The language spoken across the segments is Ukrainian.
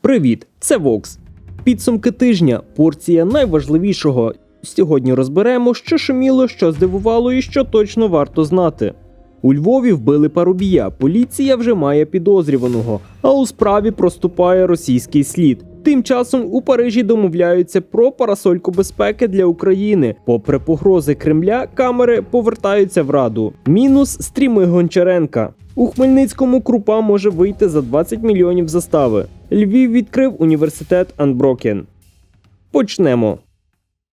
Привіт, це Вокс. Підсумки тижня. Порція найважливішого. Сьогодні розберемо, що шуміло, що здивувало і що точно варто знати. У Львові вбили парубія. Поліція вже має підозрюваного, а у справі проступає російський слід. Тим часом у Парижі домовляються про парасольку безпеки для України. Попри погрози Кремля, камери повертаються в раду. Мінус стріми Гончаренка. У Хмельницькому крупа може вийти за 20 мільйонів застави. Львів відкрив університет Unbroken. Почнемо.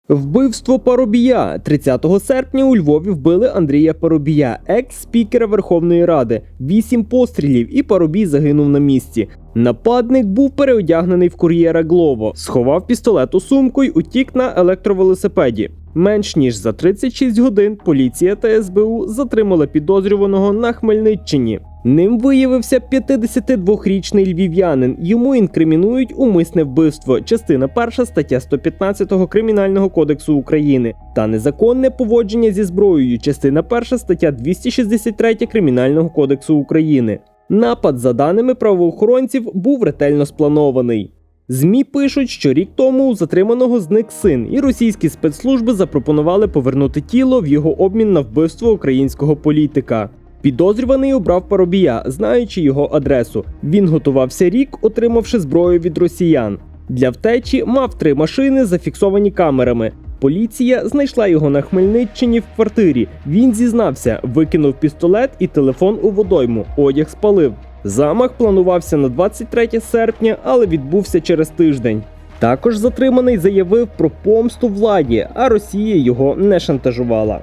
Вбивство Парубія 30 серпня у Львові вбили Андрія Парубія, екс-спікера Верховної Ради. Вісім пострілів, і Парубій загинув на місці. Нападник був переодягнений в кур'єра Глово, сховав пістолет у сумку й утік на електровелосипеді. Менш ніж за 36 годин поліція та СБУ затримали підозрюваного на Хмельниччині. Ним виявився 52-річний львів'янин. Йому інкримінують умисне вбивство, частина 1 стаття 115 Кримінального кодексу України та незаконне поводження зі зброєю, частина 1 стаття 263 Кримінального кодексу України. Напад, за даними правоохоронців, був ретельно спланований. ЗМІ пишуть, що рік тому у затриманого зник син, і російські спецслужби запропонували повернути тіло в його обмін на вбивство українського політика. Підозрюваний обрав парубія, знаючи його адресу. Він готувався рік, отримавши зброю від росіян. Для втечі мав три машини, зафіксовані камерами. Поліція знайшла його на Хмельниччині в квартирі. Він зізнався, викинув пістолет і телефон у водойму, одяг спалив. Замах планувався на 23 серпня, але відбувся через тиждень. Також затриманий заявив про помсту владі, а Росія його не шантажувала.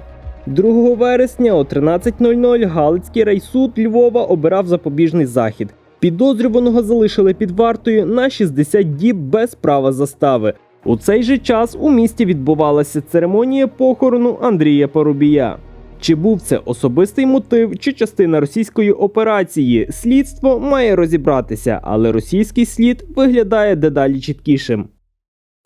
2 вересня о 13.00 Галицький райсуд Львова обирав запобіжний захід. Підозрюваного залишили під вартою на 60 діб без права застави. У цей же час у місті відбувалася церемонія похорону Андрія Парубія. Чи був це особистий мотив, чи частина російської операції? Слідство має розібратися, але російський слід виглядає дедалі чіткішим.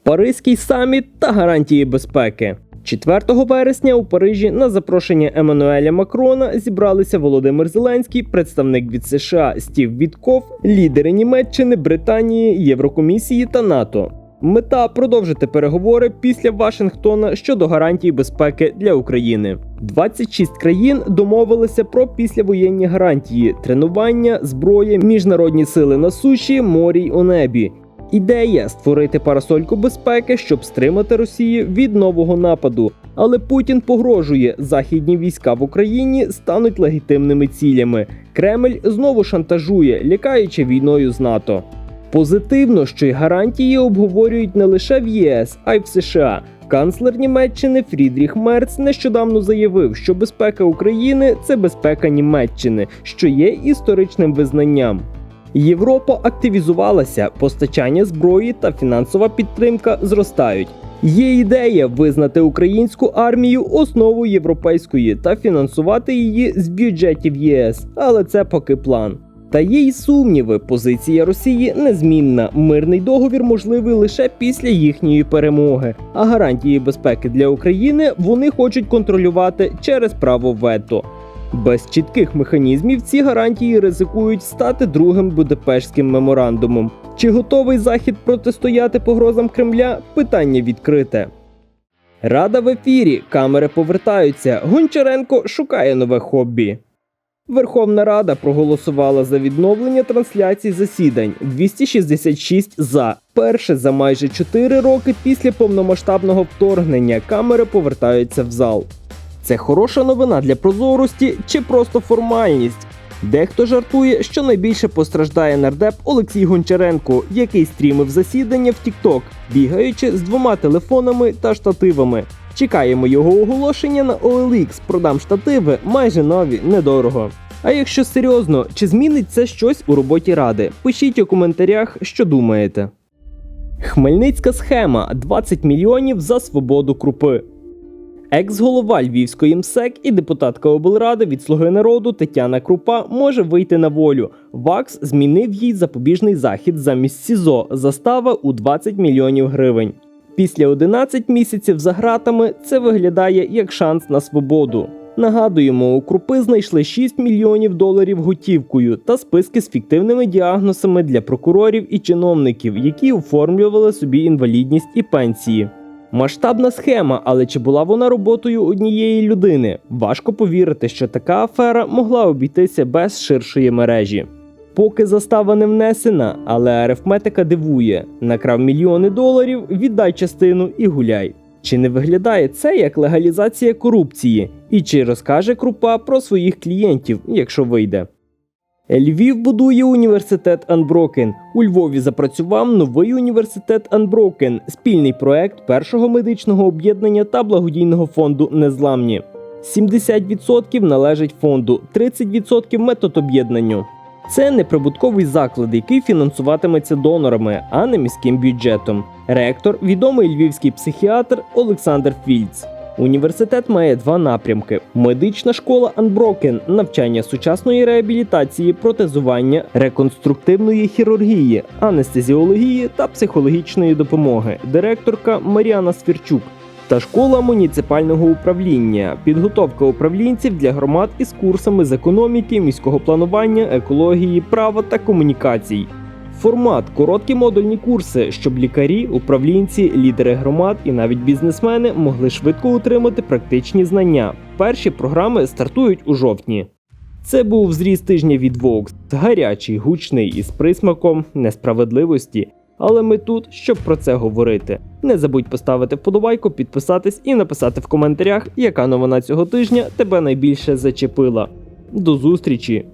Паризький саміт та гарантії безпеки. 4 вересня у Парижі на запрошення Еммануеля Макрона зібралися Володимир Зеленський, представник від США Стів Вітков, лідери Німеччини, Британії, Єврокомісії та НАТО. Мета продовжити переговори після Вашингтона щодо гарантій безпеки для України. 26 країн домовилися про післявоєнні гарантії: тренування, зброя, міжнародні сили на суші, морі й у небі. Ідея створити парасольку безпеки, щоб стримати Росію від нового нападу. Але Путін погрожує, західні війська в Україні стануть легітимними цілями. Кремль знову шантажує, лякаючи війною з НАТО. Позитивно, що й гарантії обговорюють не лише в ЄС, а й в США. Канцлер Німеччини Фрідріх Мерц нещодавно заявив, що безпека України це безпека Німеччини, що є історичним визнанням. Європа активізувалася, постачання зброї та фінансова підтримка зростають. Є ідея визнати українську армію основою європейської та фінансувати її з бюджетів ЄС, але це поки план. Та є й сумніви, позиція Росії незмінна. Мирний договір можливий лише після їхньої перемоги. А гарантії безпеки для України вони хочуть контролювати через право вето. Без чітких механізмів ці гарантії ризикують стати другим Будапештським меморандумом. Чи готовий Захід протистояти погрозам Кремля? Питання відкрите. Рада в ефірі. Камери повертаються. Гончаренко шукає нове хобі. Верховна Рада проголосувала за відновлення трансляцій засідань 266 за. Перше за майже 4 роки після повномасштабного вторгнення камери повертаються в зал. Це хороша новина для прозорості чи просто формальність. Дехто жартує, що найбільше постраждає нардеп Олексій Гончаренко, який стрімив засідання в TikTok, бігаючи з двома телефонами та штативами. Чекаємо його оголошення на OLX, продам штативи майже нові, недорого. А якщо серйозно, чи змінить це щось у роботі ради? Пишіть у коментарях, що думаєте. Хмельницька схема 20 мільйонів за свободу крупи. Екс-голова Львівської МСЕК і депутатка облради від Слуги народу Тетяна Крупа може вийти на волю. ВАКС змінив їй запобіжний захід замість СІЗО. Застава у 20 мільйонів гривень. Після 11 місяців за ґратами це виглядає як шанс на свободу. Нагадуємо, у крупи знайшли 6 мільйонів доларів готівкою та списки з фіктивними діагнозами для прокурорів і чиновників, які оформлювали собі інвалідність і пенсії. Масштабна схема, але чи була вона роботою однієї людини? Важко повірити, що така афера могла обійтися без ширшої мережі. Поки застава не внесена, але арифметика дивує: накрав мільйони доларів, віддай частину і гуляй. Чи не виглядає це як легалізація корупції? І чи розкаже Крупа про своїх клієнтів, якщо вийде? Львів будує університет Unbroken. У Львові запрацював новий університет Unbroken, спільний проект першого медичного об'єднання та благодійного фонду Незламні. 70% належить фонду, 30% методоб'єднанню. Це неприбутковий заклад, який фінансуватиметься донорами, а не міським бюджетом. Ректор відомий львівський психіатр Олександр Фільц. Університет має два напрямки: медична школа Unbroken – навчання сучасної реабілітації, протезування, реконструктивної хірургії, анестезіології та психологічної допомоги. Директорка Маріана Свірчук. Та школа муніципального управління, підготовка управлінців для громад із курсами з економіки, міського планування, екології, права та комунікацій. Формат короткі модульні курси, щоб лікарі, управлінці, лідери громад і навіть бізнесмени могли швидко отримати практичні знання. Перші програми стартують у жовтні. Це був зріз тижня від Vox. гарячий, гучний із присмаком несправедливості. Але ми тут, щоб про це говорити. Не забудь поставити вподобайку, підписатись і написати в коментарях, яка новина цього тижня тебе найбільше зачепила. До зустрічі!